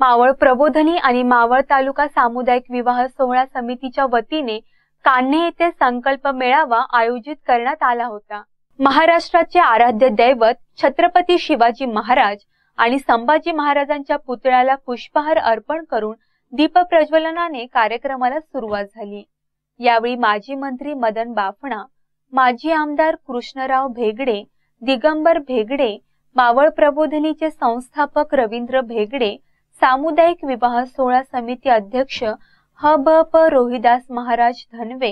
मावळ प्रबोधनी आणि मावळ तालुका सामुदायिक विवाह सोहळा समितीच्या वतीने कान्हे येथे संकल्प मेळावा आयोजित करण्यात आला होता. महाराष्ट्राचे आराध्य दैवत छत्रपती शिवाजी महाराज आणि संभाजी महाराजांच्या पुतळ्याला पुष्पहार अर्पण करून दीप प्रज्वलनाने कार्यक्रमाला सुरुवात झाली. यावेळी माजी मंत्री मदन बाफणा माजी आमदार कृष्णराव भेगडे दिगंबर भेगडे मावळ प्रबोधनीचे संस्थापक रवींद्र भेगडे सामुदायिक विवाह सोहळा समिती अध्यक्ष ह ब प रोहिदास महाराज धनवे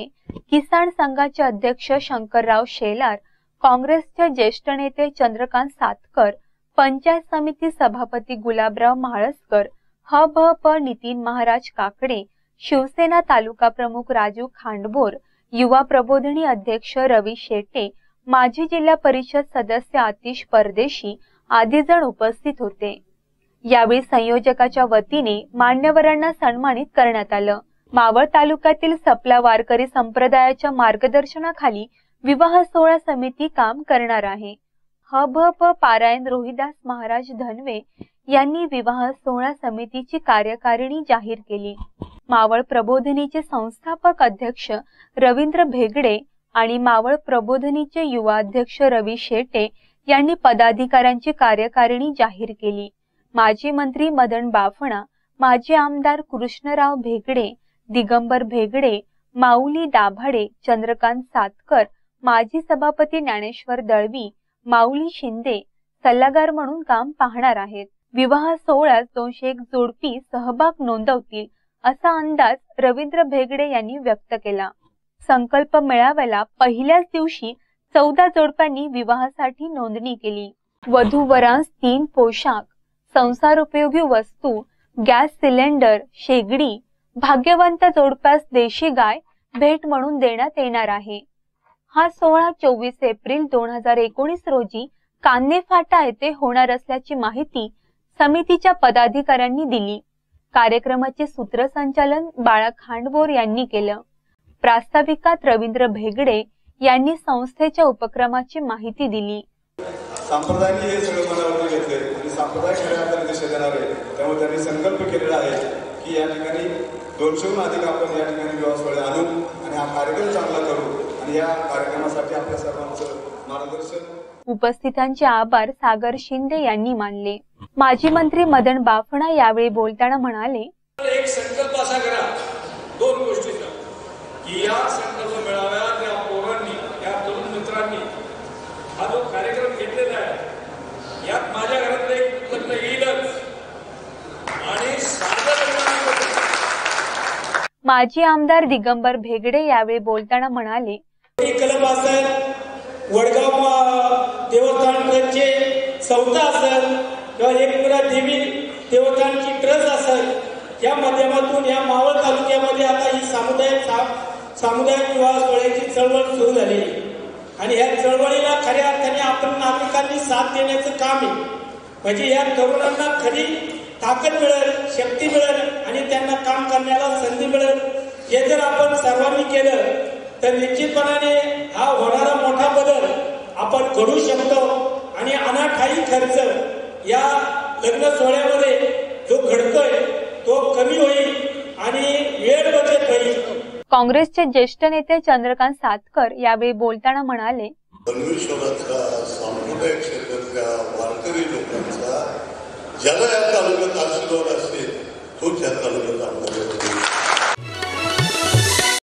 किसान संघाचे अध्यक्ष शंकरराव शेलार काँग्रेसचे ज्येष्ठ नेते चंद्रकांत सातकर पंचायत समिती सभापती गुलाबराव म्हाळसकर ह भ प नितीन महाराज काकडे शिवसेना तालुका प्रमुख राजू खांडबोर युवा प्रबोधिनी अध्यक्ष रवी शेटे माजी जिल्हा परिषद सदस्य आतिश परदेशी आदी जण उपस्थित होते. यावेळी संयोजकाच्या वतीने मान्यवरांना सन्मानित करण्यात आलं. मावळ तालुक्यातील सपला वारकरी संप्रदायाच्या मार्गदर्शनाखाली विवाह सोहळा समिती काम करणार आहे. ह भ प पारायण रोहिदास महाराज धनवे यांनी विवाह सोहळा समितीची कार्यकारिणी जाहीर केली. मावळ प्रबोधिनीचे संस्थापक अध्यक्ष रवींद्र भेगडे आणि मावळ प्रबोधिनीचे युवा अध्यक्ष रवी शेटे यांनी पदाधिकाऱ्यांची कार्यकारिणी जाहीर केली. माजी मंत्री मदन बाफणा माजी आमदार कृष्णराव भेगडे दिगंबर भेगडे माऊली दाभाडे चंद्रकांत सातकर माजी सभापती ज्ञानेश्वर दळवी माऊली शिंदे सल्लागार म्हणून काम पाहणार आहेत. विवाह सोहळ्यात दोनशे एक जोडपी सहभाग नोंदवतील असा अंदाज रवींद्र भेगडे यांनी व्यक्त केला. संकल्प मेळाव्याला पहिल्याच दिवशी चौदा जोडप्यांनी विवाहासाठी नोंदणी केली. वधू वरांस तीन पोशाख संसार उपयोगी वस्तू गॅस सिलेंडर शेगडी भाग्यवंत जोडप्यास देशी गाय भेट म्हणून देण्यात येणार आहे. हा सोहळा चोवीस एप्रिल दोन हजार एकोणीस रोजी कान्हे फाटा येथे होणार असल्याची माहिती समितीच्या पदाधिकाऱ्यांनी दिली. कार्यक्रमाचे सूत्रसंचालन बाळा खांडबोर यांनी केलं. प्रास्ताविकात रवींद्र भेगडे यांनी संस्थेच्या उपक्रमाची माहिती दिली. संप्रदायाने हे सगळं मनावर घेतलंय. आणि संप्रदाय खऱ्या अर्थाने दिशा देणार आहे त्यामुळे त्यांनी संकल्प केलेला आहे की या ठिकाणी दोनशेहून अधिक आपण या ठिकाणी सोहळे आणू आणि हा कार्यक्रम चांगला करू. आणि या कार्यक्रमासाठी आपल्या सर्वांचं मार्गदर्शन उपस्थितांचे आभार सागर शिंदे यांनी मानले. माजी मंत्री मदन बाफणा यावेळी बोलताना म्हणाले एक संकल्प असा करा दोन गोष्टीचा की या संकल्प मेळाव्यात या पोरांनी या तरुण मित्रांनी हा जो कार्यक्रम घेतलेला आहे यात माझ्या घरातलं एक लग्न येईलच आणि साधं लग्न नको. माजी आमदार दिगंबर भेगडे यावेळी बोलताना म्हणाले कलम क्लब असेल वडगाव देवस्थान ट्रस्टचे संस्था असेल किंवा एकपुरा देवी देवस्थानची ट्रस्ट असेल या माध्यमातून या मावळ तालुक्यामध्ये आता ही सामुदायिक सामुदायिक विवाह सोहळ्याची चळवळ सुरू झाली आणि या चळवळीला खऱ्या अर्थाने आपण नागरिकांनी साथ देण्याचं काम आहे. म्हणजे या तरुणांना खरी ताकद मिळेल शक्ती मिळेल आणि त्यांना काम करण्याला संधी मिळेल. हे जर आपण सर्वांनी केलं तर निश्चितपणाने हा होणारा मोठा बदल आपण घडू शकतो. आणि अनाठाई खर्च या लग्न सोहळ्यामध्ये जो घडतोय तो कमी होईल आणि वेळ बचत होईल. काँग्रेसचे ज्येष्ठ नेते चंद्रकांत सातकर यावेळी बोलताना म्हणाले परमेश्वराचा सांप्रदायिक क्षेत्रातल्या वारकरी लोकांचा ज्याला या तालुक्यात आशीर्वाद असेल तो त्या तालुक्यात आमदार